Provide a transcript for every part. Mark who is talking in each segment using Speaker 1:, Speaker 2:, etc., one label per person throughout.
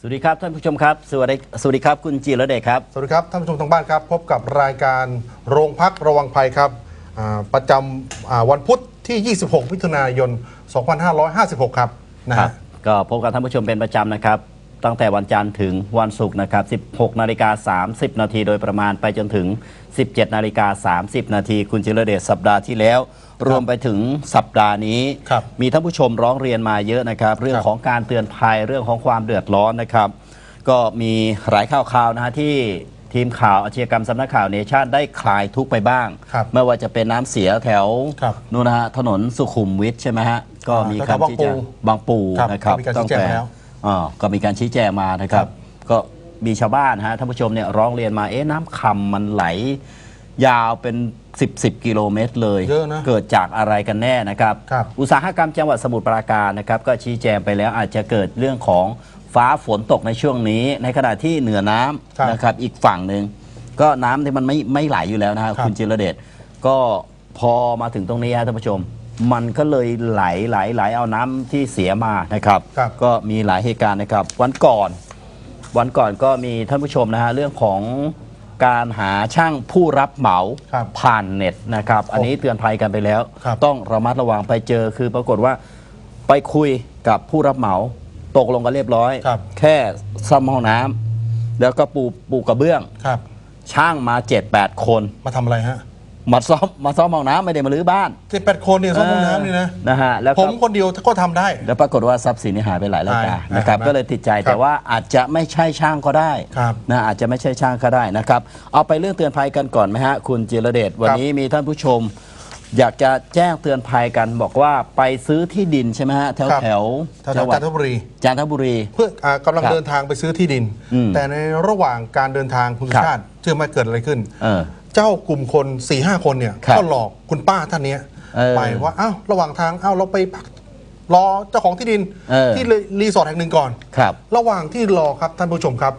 Speaker 1: สวัสดีครับท่านผู้ชมครับ สวัสดีสวัสดีครับคุณจีรเดชครับ
Speaker 2: สวัสดีครับท่านผู้ชมทางบ้านครับ พบกับรายการโรงพักระวังภัยครับอ่าประจำอ่าวันพุธที่ 26 มิถุนายน 2556 ครับนะ
Speaker 1: ครั
Speaker 2: ฮะ
Speaker 1: บก็พบกับท่านผู้ชมเป็นประจำนะครับ ตั้งแต่วันจันทร์ถึงวันศุกร์นะครับ 16 นาฬิกา 30 นาทีโดยประมาณไปจนถึง 17 นาฬิกา 30 นาทีคุณจิรเดชสัปดาห์ที่แล้ว รวมไปถึงสัปดาห์นี้
Speaker 2: ครับ
Speaker 1: มีท่านผู้ชมร้องเรียนมาเยอะนะครับ เรื่อง
Speaker 2: ครับ
Speaker 1: ของการเตือนภัยเรื่องของความเดือดร้อนนะครับ ก็มีหลายข่าวข่าวนะฮะที่ทีมข่าวอาชญากรรมสำนักข่าวเนชั่นได้คลายทุกข์ไปบ้าง
Speaker 2: ครับ
Speaker 1: ไม่ว่าจะเป็นน้ำเสียแถว
Speaker 2: ครับ
Speaker 1: นู่นนะฮะถนนสุขุมวิทใช่ไหมฮะก็มี
Speaker 2: อ่าแถว
Speaker 1: คำชี้แจงบางปู
Speaker 2: ครับ
Speaker 1: นะครับ
Speaker 2: ก็มีการ
Speaker 1: ตั้
Speaker 2: ชี้แจงแล้ว
Speaker 1: อ่าก็มีการชี้แจงมานะครับ
Speaker 2: ครับ
Speaker 1: ก็มีชาวบ้านนะฮะท่านผู้ชมเนี่ยร้องเรียนมาเอ๊ะน้ำคำมันไหล ยาวเป็น 10 10 กิโลเมตรเลย
Speaker 2: เยอะนะ
Speaker 1: เกิดจากอะไรกันแน่นะครับ
Speaker 2: ครับ
Speaker 1: อุตสาหกรรมจังหวัดสมุทรปราการนะครับก็ชี้แจงไปแล้วอาจจะเกิดเรื่องของฟ้าฝนตกในช่วงนี้ ในขณะที่เหนือน้
Speaker 2: ครับำ
Speaker 1: นะครับอีกฝั่งหนึ่งก็น้ำที่มันไม่ไม่ไหลอยู่แล้วนะฮะ
Speaker 2: ครับ
Speaker 1: คุณจิรเดชก็พอมาถึงตรงนี้ฮะท่านผู้ชม มันก็เลยไหลไหลไหลเอาน้ำที่เสียมานะครับ
Speaker 2: ครับ
Speaker 1: ก็มีหลายเหตุการณ์นะครับ วันก่อน วันก่อนก็มีท่านผู้ชมนะฮะเรื่องของการหาช่างผู้รับเหมา
Speaker 2: ครับ
Speaker 1: ผ่านเน็ตนะครับ อันนี้เตือนภัยกันไปแล้ว
Speaker 2: ครับ
Speaker 1: ต้องระมัดระวังไปเจอคือปรากฏว่าไปคุยกับผู้รับเหมาตกลงกันเรียบร้อย
Speaker 2: ครับ
Speaker 1: แค่ซ่อมห้องน้ำแล้วก็ปูปูกระเบื้อง
Speaker 2: ครับ
Speaker 1: ช่างมา 7-8 คน
Speaker 2: มาทำอะไรฮะ
Speaker 1: มาซ่อมมาซ่อมห้องน้ำไม่ได้มาลื้อบ้าน
Speaker 2: เจ็ดแปดคนเนี่ยซ่อมห้องน้ำนี่นะ
Speaker 1: นะฮะแล้ว
Speaker 2: ผ
Speaker 1: ก็
Speaker 2: มคนเดียวก็ทำได้
Speaker 1: แล้วปรากฏว่าทรัพย์สินนี่หายไปหลายรายการ
Speaker 2: หาย
Speaker 1: นะครับ
Speaker 2: หาย
Speaker 1: ก็เลยติดใจ
Speaker 2: ครับ
Speaker 1: แต่ว่าอาจจะไม่ใช่ช่างก็ได้
Speaker 2: ครับ
Speaker 1: นะอาจจะไม่ใช่ช่างก็ได้นะครับ เอาไปเรื่องเตือนภัยกันก่อนไหมฮะ คุณจิรเดชวันนี้มีท่านผู้ชม อยากจะแจ้งเตือนภัยกันบอกว่าไปซื้อที่ดินใช่ไหมฮะแถว
Speaker 2: ครับ
Speaker 1: แถว
Speaker 2: แถว
Speaker 1: จังหวั
Speaker 2: จั
Speaker 1: ด
Speaker 2: นทบุรี
Speaker 1: จันทบุรี
Speaker 2: เพื่ออ่ากำลัง
Speaker 1: ครับ
Speaker 2: เดินทางไปซื้อที่ดิน
Speaker 1: อืม
Speaker 2: แต่ในระหว่างการเดินทางคุณสุ
Speaker 1: ครับ
Speaker 2: ชาติเชื่อไหมเกิดอะไรขึ้น
Speaker 1: เออ
Speaker 2: เจ้ากลุ่มคน4ี่ห้าคนเนี่ย
Speaker 1: ครับ
Speaker 2: ก็หลอกคุณป้าท่านเนี้ย
Speaker 1: เออ
Speaker 2: ไปว่าอ้าวระหว่างทางอ้าวเราไปพักรอเจ้าของที่ดิน
Speaker 1: เออ
Speaker 2: ที่รีสอร์ทแห่งหนึ่งก่อน
Speaker 1: ครับ
Speaker 2: ระหว่างที่รอครับท่านผู้ชมครับ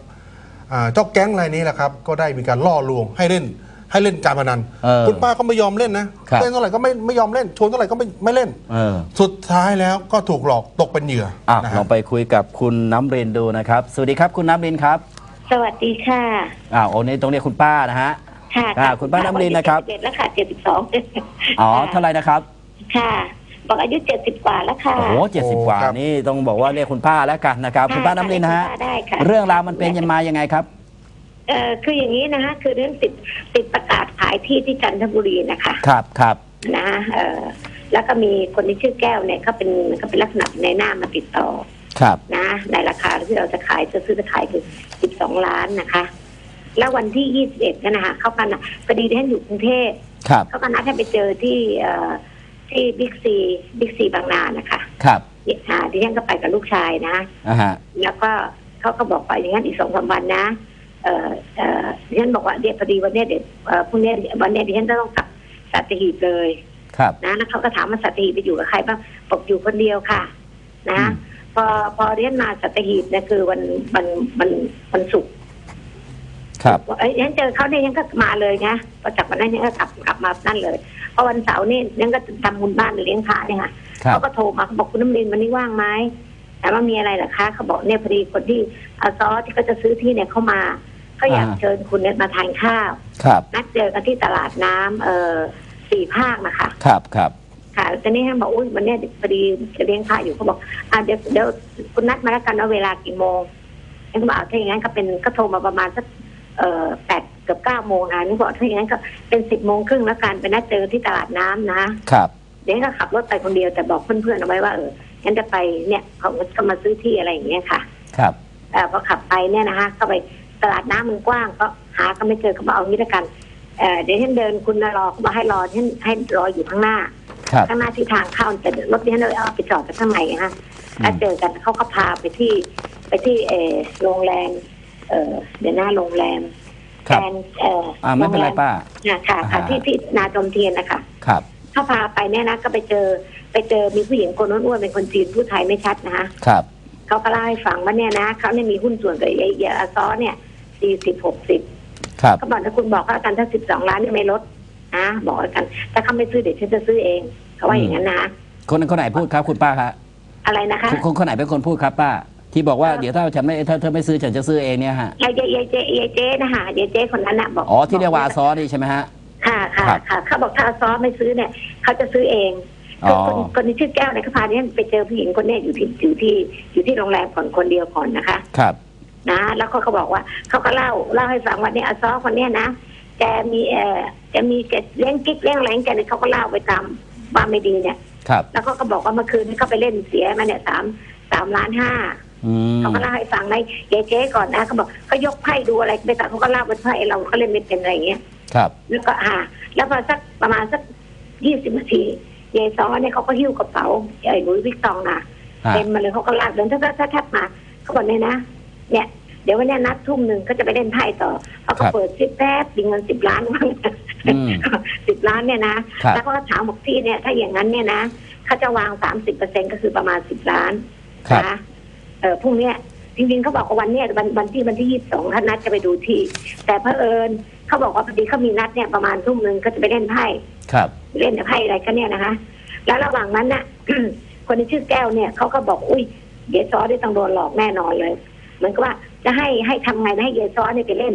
Speaker 2: อ่าเจ้าแก๊งรายนี้แหละครับ ก็ได้มีการล่อลวงให้เล่นให้เล่นการพนัน
Speaker 1: เออ
Speaker 2: คุณป้าก็ไม่ยอมเล่นนะครับ เล่นเท่าไหร่ก็ไม่ไม่ยอมเล่นชวนเท่าไหร่ก็ไม่ไม่เล่น
Speaker 1: เออ
Speaker 2: สุดท้ายแล้วก็ถูกหลอกตกเป็นเหยื่อ
Speaker 1: อะ
Speaker 2: นะ
Speaker 1: ล
Speaker 2: ฮะ
Speaker 1: องไปคุยกับคุณน้ำเรนดูนะครับ สวัสดีครับคุณน้ำเรนครับ
Speaker 3: สวัสดีค่ะ
Speaker 1: อ้าวโอ้นี่ต้องเรียกคุณป้านะฮะ
Speaker 3: ค่ะ
Speaker 1: อ่าคุณป้าน้ำรินนะครับ
Speaker 3: เจ็ดแล้วค่ะเจ็ดสิบสอง
Speaker 1: อ๋อเท่าไหร่นะครับ
Speaker 3: ค่ะบอกอายุเจ็ดสิบกว่าแล้วค่ะ
Speaker 1: โอ้โหเจ็ดสิบกว่า
Speaker 2: ครับ
Speaker 1: นี่ต้องบอกว่าเรียกคุณป้าแล้วกันนะครับ คุณป้าน้ำเรนนะฮะ
Speaker 3: คุณป้าได้ค่ะ
Speaker 1: เรื่องราวมันเป็นยังมายังไงครับ
Speaker 3: เออคืออย่างนี้นะคะคือเรื่องติดติดประกาศขายที่ที่จันทบุรีนะคะ
Speaker 1: ครับครับ
Speaker 3: นะเออแล้วก็มีคนที่ชื่อแก้วเนี่ยเขาเป็นเขาเป็นลักษณะในหน้ามาติดต่อ
Speaker 1: ครับ
Speaker 3: นะ ในราคาที่เราจะขายจะซื้อจะขายคือสิบสองล้านนะคะ แล้ววันที่ยี่สิบเอ็ดเนี่ยนะคะเขากันพอดีที่ท่านอยู่กรุงเทพ
Speaker 1: ครับ
Speaker 3: เขาก็นัดให้ไปเจอที่เอ่อที่บิ๊กซีบิ๊กซีบางนานะคะ
Speaker 1: ครับ
Speaker 3: อ่าดิฉันก็ไปกับลูกชายนะ
Speaker 1: อ่าฮะ
Speaker 3: แล้วก็เขาก็บอกไปอย่างนั้นอีกสองสามวันนะเอ่อเอ่อดิฉันบอกว่าเดี๋ยวพอดีวันเนี้ยเดี๋ยวเอ่อพรุ่งเนี้ยวันเนี้ยดิฉันจะต้องกลับสัตหีบเลย
Speaker 1: ครับ
Speaker 3: นะแล้วเขาก็ถามว่าสัตหีบไปอยู่กับใครบ้างบอกอยู่คนเดียวค่ะ นะ
Speaker 1: อืม
Speaker 3: พอพอดิฉันมาสัตหีบเนี่ยคือวันวันวันวันศุกร์
Speaker 1: ครับ
Speaker 3: ว่าเอ้ยฉันเจอเขาเนี่ยฉันก็มาเลยนะพอจากวันนั้นฉันก็กลับกลับมานั่นเลยเพราะวันเสาร์นี่ฉันก็ทำบุญบ้านเลี้ยงพระเนี่ยค่ะ
Speaker 1: ครับ
Speaker 3: เขาก็โทรมาเขาบอกคุณน้ำรินวันนี้ว่างไหมแต่ว่ามีอะไรเหรอคะเขาบอกเนี่ยพอดีคนที่อาซอที่เขาจะซื้อที่เนี่ยเข้ามาเขาอยาก
Speaker 1: อ่า
Speaker 3: เชิญคุณเนี่ยมาทานข้าว
Speaker 1: ครับ
Speaker 3: นัดเจอกันที่ตลาดน้ำเออสี่ภาคนะคะ
Speaker 1: ครับครับ
Speaker 3: ค่ะตอนนี้ท่านบอกอุ้ยวันเนี้ยพอดีจะเลี้ยงพระอยู่เขาบอกอ่าเดี๋ยวเดี๋ยวคุณนัดมาแล้วกันว่าเวลากี่โมงฉันก็บอกเอาถ้าอย่างนั้นก็เป็นก็โทรมาประมาณสักเอ่อ แปดเกือบเก้าโมงนะนี่บอกถ้าอย่างนั้นก็เป็นสิบโมงครึ่งแล้วกันไปนัดเจอที่ตลาดน้ำนะ
Speaker 1: ครับ
Speaker 3: เดี๋ยวก็ขับรถไปคนเดียวแต่บอกเพื่อนๆเอาไว้ว่าเอองั้นจะไปเนี่ยเขาก็มาซื้อที่อะไรอย่างเงี้ยค่ะ
Speaker 1: ครับ
Speaker 3: เออพอขับไปเนี่ยนะคะก็ไปตลาดน้ำมันกว้างก็หาก็ไม่เจอก็มาเอางี้ละกันเออเดี๋ยวฉันเดินคุณรอเขาบอกให้รอฉันให้รออยู่ข้างหน้า
Speaker 1: ครับ
Speaker 3: ข้างหน้าที่ทางเข้าแต่รถที่ฉันเอาไปจอดจากข้างในนะฮะแล้วเจอกันเขาก็พาไปที่ไปที่เออโรงแรม เออเดี๋ยวหน้าโรงแรม
Speaker 1: ครับ
Speaker 3: แอนเออ
Speaker 1: อ่าไม่เป็นไรป้า
Speaker 3: นะค่ะค่ะ
Speaker 1: อ่า
Speaker 3: ที่ที่นาจอมเทียนนะคะ
Speaker 1: ครับ
Speaker 3: เขาพาไปเนี่ยนะก็ไปเจอ ไปเจอมีผู้หญิงคนอ้วนๆเป็นคนจีนผู้ไทยไม่ชัดนะคะ
Speaker 1: ครับ
Speaker 3: เขาก็เล่าให้ฟังว่าเนี่ยนะเขาเนี่ยมีหุ้นส่วนกับไอ้ยาอาซอเนี่ยสี่สิบหกสิบ
Speaker 1: ครับ
Speaker 3: เขาบอกถ้าคุณบอกเขากันถ้าสิบสองล้านเนี่ยไม่ลดนะบอกแล้วกัน ถ้าเขาไม่ซื้อเดี๋ยวฉันจะซื้อเองเขาว่าอย่างนั้นนะ
Speaker 1: คนคนไหนพูดครับคุณป้าครับ
Speaker 3: อะไรนะคะ
Speaker 1: คนคนคนไหนเป็นคนพูดครับป้า ที่บอกว่าเดี๋ยวถ้าฉันไม่ถ้าเธอไม่ซื้อฉันจะซื้อเองเนี่ยฮะ
Speaker 3: ยายเจยายเจยายเจนะคะยายเจคนนั้นน่ะบอก
Speaker 1: อ๋อที่เรียกว่าอาซอนี่ใช่ไหมฮะ
Speaker 3: ค่ะค่ะ
Speaker 1: ครับ
Speaker 3: ค่ะเขาบอกถ้าอาซอไม่ซื้อเนี่ยเขาจะซื้อเอง
Speaker 1: อ๋
Speaker 3: คือ
Speaker 1: อ
Speaker 3: คนคนที่ชื่อแก้วเนี่ยเขาพาเนี่ยไปเจอผู้หญิงคนเนี้ยอยู่ที่อยู่ที่อยู่ที่โรงแรมก่อนคนเดียวก่อนนะคะ
Speaker 1: ครับ
Speaker 3: นะ แล้วเขาก็บอกว่าเขาก็เล่าเล่าให้ฟังว่าเนี่ยอาซอคนเนี้ยนะแกมีเอ่อแกมีแกเลี้ยงกิ๊กเลี้ยงอะไรของแกเนี่ยเขาก็เล่าไปตามว่าไม่ดีเนี่ย
Speaker 1: ครับ
Speaker 3: แล้วเขาก็บอกว่าเมื่อคืนนี้เขาไปเล่นเสียมาเนี่ยสามสามล้านห้า
Speaker 1: อืม
Speaker 3: เขาก็เล่าให้ฟังในเจ๊เจ๊ก่อนนะเขาบอกเขายกไพ่ดูอะไรไปแต่เขาก็เล่าเป็นไพ่เราก็เล่นไม่เป็นอะไรอย่างเงี้ย
Speaker 1: ครับ
Speaker 3: แล้วก็อ่า แล้วพอสักประมาณสักยี่สิบนาทียายซ้อเนี่ยเขาก็หิ้วกระเป๋าไอ้หลุยส์วิกตองน่ะ
Speaker 1: ฮะ
Speaker 3: เต็มมาเลยเขาก็ลากเดินทับทับทับมาเขาบอกเนี่ยนะเนี่ยเดี๋ยววันเนี้ยนัดทุ่มหนึ่งก็จะไปเล่นไพ่ต่อเขาก็เปิดซิปแป๊บมีเงินสิบล้านมั้ง
Speaker 1: อืม
Speaker 3: สิบล้านเนี่ยนะครับแล้วเขาก็ถามบอกพี่เนี่ย ถ้าอย่างนั้นเนี่ยนะเขาจะวางสามสิบเปอร์เซ็นก็คือประมาณสิบล้าน
Speaker 1: ครับ
Speaker 3: นะ เออพรุ่งเนี้ยจริงๆเขาบอกว่าวันเนี้ยวันวันที่วันที่ยี่สิบสองท่านนัดจะไปดูที่ แต่เพอเอิญเขาบอกว่าพอดีเขามีนัดเนี่ยประมาณทุ่มหนึ่งก็จะไปเล่นไพ่
Speaker 1: ครับ
Speaker 3: เล่นไพ่อะไรกันเนี่ยนะคะ แล้วระหว่างนั้นน่ะ คนที่ชื่อแก้วเนี่ยเขาก็บอกอุ้ยเยซอได้ต้องโดนหลอกแน่นอนเลยเหมือนกับว่าจะให้ให้ทำไงนะให้เยซอเนี่ยไปเล่น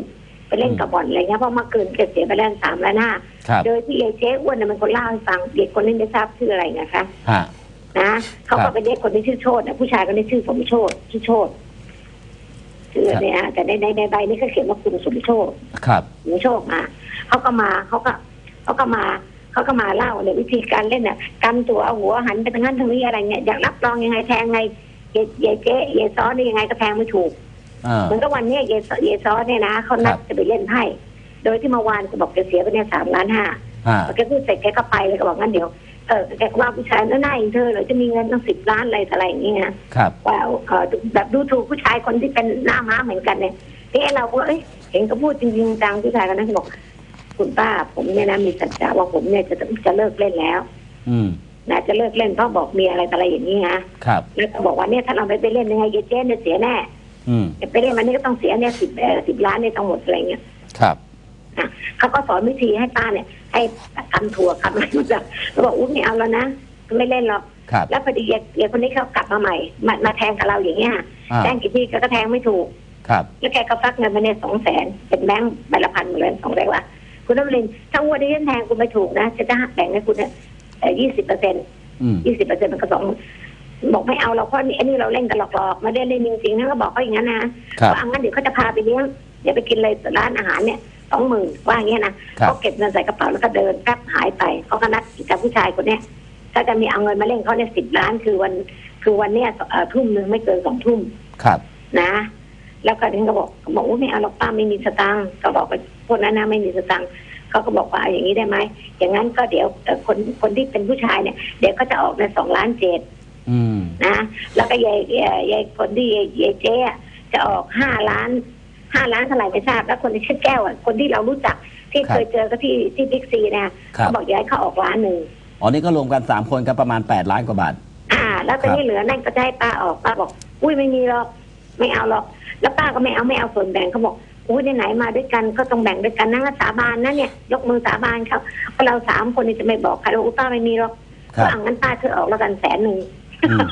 Speaker 3: ไปเล่นกับบ่อนอะไรเงี้ยเพราะเมื่อคืนเกิดเสียไปแล้วสามล้านห้า
Speaker 1: ครับ
Speaker 3: โดยที่ยายเจ๊อ้วนเนี่ยมันคนเล่าให้ฟังเด็กคนนี้ไม่ทราบชื่ออะไรนะคะ
Speaker 1: ฮะ
Speaker 3: นะเขา
Speaker 1: ครั
Speaker 3: ก็
Speaker 1: บ
Speaker 3: เป็นเด็กคนที่ชื่อโชตนะผู้ชายคนนี้ชื่อสมโชตชื่อโชตชื่อเนี่ยแต่ในในในใบนี้เขาเขียนว่าคุณสมโชต
Speaker 1: ครับ
Speaker 3: สมโชตมาเขาก็มาเขาก็เขาก็มาเขาก็มาเล่าเนี่ยวิธีการเล่นน่ะกำตัวเอาหัวหันไปทางนั้นทางนี้อะไรเงี้ยอยากรับรองยังไงแทงไงเยเยเจ๊เยซ้อนนี่ยังไงก็แทงไม่ถูก
Speaker 1: อ่า
Speaker 3: เหมือนกับวันเนี้ยเยซเยซ้อนเนี่ยนะเขานัด
Speaker 1: ครับ
Speaker 3: จะไปเล่นไพ่โดยที่เมื่อวานก็บอกจะเสียไปเนี่ยสามล้านห้า
Speaker 1: ฮะ
Speaker 3: พอแกพูดเสร็จแกก็ไปเลยก็บอกงั้นเดี๋ยว เออแกก็ว่าผู้ชายนั่นน่าอย่างเธอเหรอจะมีเงินตั้งสิบล้านอะไรต่ออะไรอย่างเงี้ยนะครับว่าเออแบบดูถูกผู้ชายคนที่เป็นหน้าม้าเหมือนกันเนี่ยที่เราก็เอ้ยเห็นก็พูดจริงๆจังผู้ชายคนนั้นก็บอกคุณป้าผมเนี่ยนะมีสัจจะว่าผมเนี่ยจะจะเลิกเล่นแล้ว
Speaker 1: อืม
Speaker 3: นะจะเลิกเล่นเพราะบอกเมียอะไรต่ออะไรอย่างนี้นะครับแล้วก็บอกว่าเนี่ยถ้าเราไม่ไปเล่นยังไงเยเจ๊เนี่ยเสียแน่
Speaker 1: อืม
Speaker 3: ไปเล่นวันนี้ก็ต้องเสียเนี่ยสิบสิบล้านเนี่ยทั้งหมดอะไรเงี้ย
Speaker 1: ครับ
Speaker 3: นะ เขาก็สอนวิธีให้ป้าเนี่ย ให้กำถั่วกำอะไรมาจากเราบอกอุ้ยไม่เอาแล้วนะไม่เล่นหรอก
Speaker 1: ครับ
Speaker 3: แล้วพอดีเด็กคนนี้เขากลับมาใหม่ มามาแทงกับเราอย่างเงี้ย
Speaker 1: อ่า
Speaker 3: แทงกี่ทีก็แทงไม่ถูก
Speaker 1: ครับ
Speaker 3: แล้วแกก็ฟักเงินมาเนี่ยสองแสนเป็นแบงค์ใบละพันหมดเลยสองแบงค์ว่าคุณน้ำลินถ้างวดนี้ฉันแทงคุณไม่ถูกนะจะจะหักแบ่งให้คุณเนี่ยยี่สิบเปอร์เซ็นต์
Speaker 1: อืม
Speaker 3: ยี่สิบเปอร์เซ็นต์มันก็สองบอกไม่เอาเราเพราะนี่อันนี้เราเล่นกันหลอกๆไมาได้เล่นจริงๆนะก็บอกเขาอย่างนั้นนะครับว่าเอางั้นเดี๋ยวเขาจะพาไปเลี้ยงเดี๋ยวไปกินเลยร้านอาหารเนี่ยส องหมื่นว่าอย่างเงี้ยนะครับเขาเก็บเงินใส่กระเป๋าแล้วก็เดินแป๊บหายไปเขาก็นัดกับผู้ชายคนเนี้ยถ้าจะมีเอาเงินมาเล่นเขาเนี่ยสิบล้านคือวัน คือวันเนี้ยเอ่อทุ่มหนึ่งไม่เกินสองทุ่ม
Speaker 1: ครับ
Speaker 3: นะ แล้วก็ถึงก็บอกบอกว่าไม่เอาหรอกป้าไม่มีสตังค์ก็บอกไปพวกนั้นนะไม่มีสตังค์เขาก็บอกว่าเอาอย่างนี้ได้ไหมอย่างนั้นก็เดี๋ยวเอ่อคนคนที่เป็นผู้ชายเนี่ย เดี๋ยวก็จะออกในสองล้านเจ็ด
Speaker 1: อืม
Speaker 3: นะ แล้วก็ยายยายยายคนที่ยายยายเจ๊อะจะออกห้าล้าน ห้าล้านเท่าไหร่ไม่ทราบ แล้วคนที่ชื่อแก้วอะคนที่เรารู้จักที่
Speaker 1: ครับ
Speaker 3: เคยเจอก็ที่ที่บิ๊กซีเนี่ย
Speaker 1: ครับ
Speaker 3: เขาบอกย้ายเขาออกล้านหนึ่ง
Speaker 1: อ๋อนี่ก็รวมกันสามคนก็ประมาณแปดล้านกว่าบาท
Speaker 3: อ่า แล้วตอน
Speaker 1: ครับ
Speaker 3: นี้เหลือนั่นก็จะให้ป้าออกป้าบอก อุ้ยไม่มีหรอกไม่เอาหรอก แล้วป้าก็ไม่เอาไม่เอาส่วนแบ่งเขาบอกอุ้ยไหนๆมาด้วยกันก็ต้องแบ่งด้วยกันนะสาบานนะเนี่ย ยกมือสาบานเขาเพราะเราสามคนนี่จะไม่บอกใครว่าอุ้ยป้าไม่มีหรอก
Speaker 1: ครับ
Speaker 3: ก็เอางั้นป้าเธอออกแล้วกันแสนหนึ่ง
Speaker 1: อืม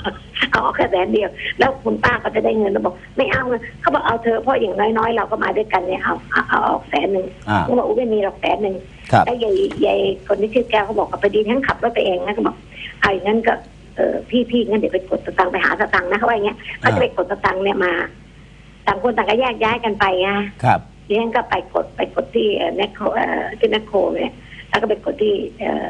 Speaker 3: เอาออกแค่แสนเดียว แล้วคุณป้าก็จะได้เงินแล้วบอก ไม่เอาเลยเขาบอกเอาเธอะเพราะอย่างน้อยๆ เราก็มาด้วยกันเนี่ยเอาเอาเอาออกแสนหนึ่ง
Speaker 1: อ่า
Speaker 3: เขาบอกอุ้ยไม่มีหรอกแสนหนึ่ง
Speaker 1: ครับ
Speaker 3: แล้วยายยายคนที่ชื่อแก้วเขาบอกกับพอดีทั้งขับรถไปเองนะเขาบอกเอาอย่างนั้นก็เออพี่พี่งั้นเดี๋ยวไปกดสตังค์ไปหาสตังค์นะเขาว่าอย่างเงี้ยเขาจะไปกดสตังค์เนี่ยมาต่างคนต่างก็แยกย้ายกันไปไง
Speaker 1: ครับ
Speaker 3: ดิฉันก็ไปกดไปกดที่แมคโครที่แมคโครเนี่ยแล้วก็ไปกดที่เอ่อ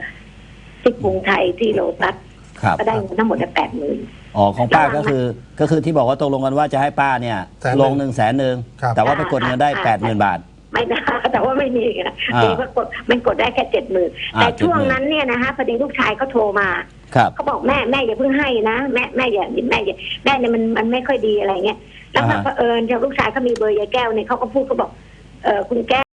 Speaker 3: ที่กรุงไทยที่โลตัส
Speaker 1: ครับ
Speaker 3: ก็ได้เงินทั้งหมดแปดหมื่น
Speaker 1: อ๋อของป้าก็คือก็คือที่บอกว่าตกลงกันว่าจะให้ป้าเนี่ย
Speaker 2: แสนหนึ่ง
Speaker 1: ลงหนึ่งแสนหนึ่ง
Speaker 2: ครับ
Speaker 1: แต่ว่าไปกดเงินได้
Speaker 3: อ่า
Speaker 1: แปดหมื่นบาท
Speaker 3: ไม่ได้ แต่ว่าไม่มีนะ
Speaker 1: อ่า
Speaker 3: ดีว่ากดมันกดได้แค่เจ็ดหมื่น
Speaker 1: อ่า
Speaker 3: แต่ช่วง
Speaker 1: 70,000
Speaker 3: นั้นเนี่ยนะคะพอดีลูกชายเขาโทรมา
Speaker 1: ครับ
Speaker 3: เขาบอกแม่แม่อย่าเพิ่งให้นะแม่แม่อย่าแม่อย่าแม่เนี่ยมันมันไม่ค่อยดีอะไรเงี้ยแล้ว
Speaker 1: อ่าฮะ
Speaker 3: พอเผอิญเจ้าลูกชายเขามีเบอร์ยายแก้วเนี่ยเขาก็พูดเขาบอกเออคุณแก้ว